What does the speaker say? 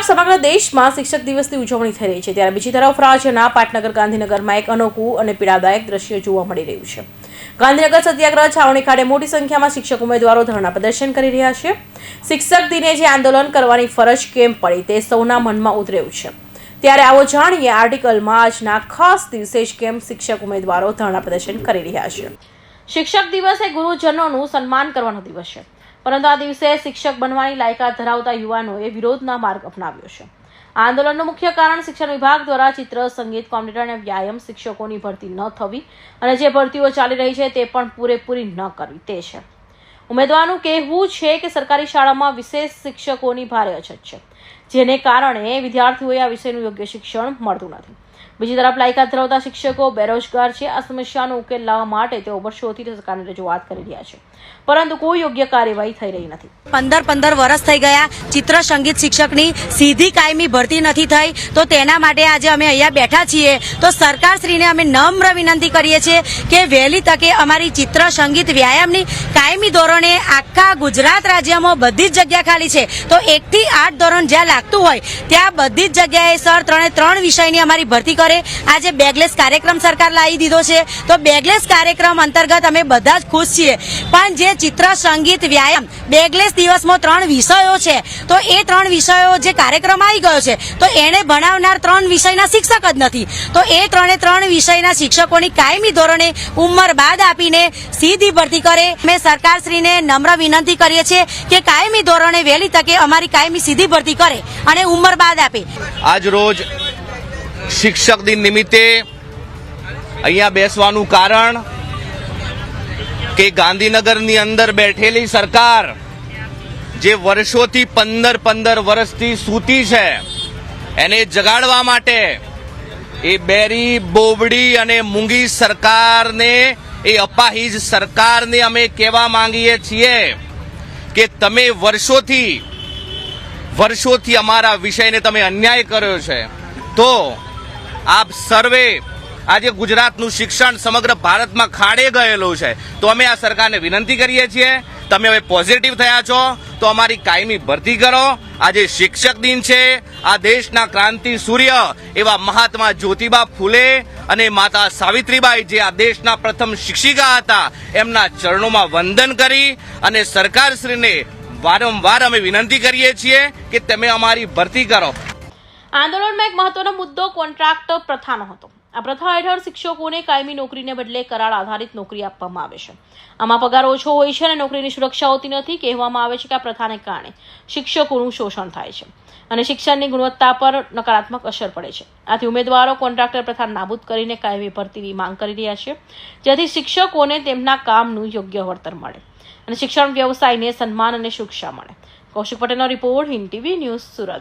તરફ સમગ્ર દેશમાં શિક્ષક દિવસની ઉજવણી થઈ રહી છે. ત્યારે બીજી તરફ રાજ્યના પાટનગર, ગાંધીનગરમાં એક અનોખું અને પીડાદાયક દ્રશ્ય જોવા મળી રહ્યું છે. ગાંધીનગર સત્યાગ્રહ, છાવણી ખાતે મોટી સંખ્યામાં શિક્ષક ઉમેદવારો ધરણા પ્રદર્શન કરી રહ્યા છે. શિક્ષક દિને જે આંદોલન કરવાની ફરજ કેમ પડી તે સૌના મનમાં ઉતર્યું છે. ત્યારે આવો જાણીએ આર્ટિકલમાં આજના ખાસ દિવસે જ કેમ શિક્ષક ઉમેદવારો ધરણા પ્રદર્શન કરી રહ્યા છે. શિક્ષક દિવસ એ ગુરુજનોનું સન્માન કરવાનો દિવસ છે. પરંતુ આ દિવસે શિક્ષક બનવાની લાયકાત ધરાવતા યુવાનોએ વિરોધના માર્ગ અપનાવ્યો છે. આંદોલનનું મુખ્ય કારણ શિક્ષણ વિભાગ દ્વારા ચિત્ર, સંગીત, કોમ્પ્યુટર અને વ્યાયામ શિક્ષકોની ભરતી ન થવી અને જે ભરતીઓ ચાલી રહી છે તે પણ પૂરેપૂરી ન કરવી, તે છે. ઉમેદવારનું કહેવું છે કે સરકારી શાળામાં વિશેષ શિક્ષકોની ભારે અછત છે, જેને કારણે વિદ્યાર્થીઓએ આ વિષયનું યોગ્ય શિક્ષણ મળતું નથી. બીજી તરફ લાયકાત ધરાવતા શિક્ષકો બેરોજગાર છે. આ સમસ્યાનો ઉકેલ લાવવા માટે તેઓ વર્ષોથી સરકારને રજૂઆત કરી રહ્યા છે. પરંતુ કોઈ યોગ્ય કાર્યવાહી થઈ રહી નથી. પંદર પંદર વર્ષ થઈ ગયા. ચિત્ર સંગીત શિક્ષકની સીધી કાયમી ભરતી નથી થઈ. તો તેના માટે આજે અમે અહીંયા બેઠા છીએ. તો સરકારશ્રીને અમે નમ્ર વિનંતી કરીએ છીએ કે વહેલી તકે અમારી ચિત્ર સંગીત વ્યાયામની કાયમી ધોરણે આખા ગુજરાત રાજ્યમાં બધી જ જગ્યા ખાલી છે. તો એકથી આઠ ધોરણ જ્યાં લાગતું હોય, ત્યાં બધી જ જગ્યાએ સર, ત્રણે ત્રણ વિષયની અમારી ભરતી કરે. આજે બેગલેસ કાર્યક્રમ સરકાર લાવી દીધો છે. તો બેગલેસ કાર્યક્રમ અંતર્ગત અમે બધા જ ખુશ છીએ. પણ જે ચિત્ર, સંગીત, વ્યાયામ બેગલેસ દિવસમાં ત્રણ વિષયો છે. તો એ ત્રણ વિષયો જે કાર્યક્રમ આવી ગયો છે, તો એને ભણાવનાર ત્રણ વિષયના શિક્ષક જ નથી. તો એ ત્રણે ત્રણ વિષયના શિક્ષકોની કાયમી ધોરણે ઉંમર બાદ આપીને સીધી ભરતી કરે. અમે સરકારશ્રીને નમ્ર વિનંતી કરીએ છીએ કે કાયમી ધોરણે વહેલી તકે અમારી કાયમી સીધી ભરતી કરે અને ઉંમર બાદ આપે. આજ રોજ શિક્ષક દિન નિમિત્તે અહીંયા બેસવાનું કારણ કે ગાંધીનગરની અંદર બેઠેલી સરકાર જે વર્ષોથી પંદર પંદર વર્ષથી સૂતી છે, એને જગાડવા માટે એ બેરી બોબડી અને મૂંગી સરકારને, એ અપાહીજ સરકારને અમે કહેવા માંગીએ છીએ કે તમે વર્ષોથી વર્ષોથી અમારા વિષયને તમે અન્યાય કર્યો છે. તો આપ સર્વે આજે ગુજરાતનું શિક્ષણ સમગ્ર ભારતમાં ખાડે ગયેલું છે. તો અમે આ સરકારને વિનંતી કરીએ છીએ, તમે હવે પોઝિટિવ થયા છો, તો અમારી કાયમી ભરતી કરો. આજે શિક્ષક દિન છે, આ દેશના ક્રાંતિ સૂર્ય એવા મહાત્મા જ્યોતિબા ફૂલે અને માતા સાવિત્રીબાઈ જે આ દેશના પ્રથમ શિક્ષિકા હતા, એમના ચરણોમાં વંદન કરી અને સરકારશ્રીને વારંવાર અમે વિનંતી કરીએ છીએ કે તમે અમારી ભરતી કરો. આંદોલનમાં એક મહત્વનો મુદ્દો કોન્ટ્રાક્ટ પ્રથાનો હતો. આ પ્રથા હેઠળ શિક્ષકોને કાયમી નોકરીને બદલે કરાર આધારિત નોકરી આપવામાં આવે છે. આમાં પગાર ઓછો હોય છે અને નોકરીની સુરક્ષા હોતી નથી કહેવામાં આવે છે કે આ પ્રથાને કારણે શિક્ષકોનું શોષણ થાય છે અને શિક્ષણની ગુણવત્તા પર નકારાત્મક અસર પડે છે. આથી ઉમેદવારો કોન્ટ્રાક્ટર પ્રથા નાબૂદ કરીને કાયમી ભરતીની માંગ કરી રહ્યા છે, જેથી શિક્ષકોને તેમના કામનું યોગ્ય વળતર મળે અને શિક્ષણ વ્યવસાયને સન્માન અને સુરક્ષા મળે. કૌશિક પટેલનો report Hind TV news Surat.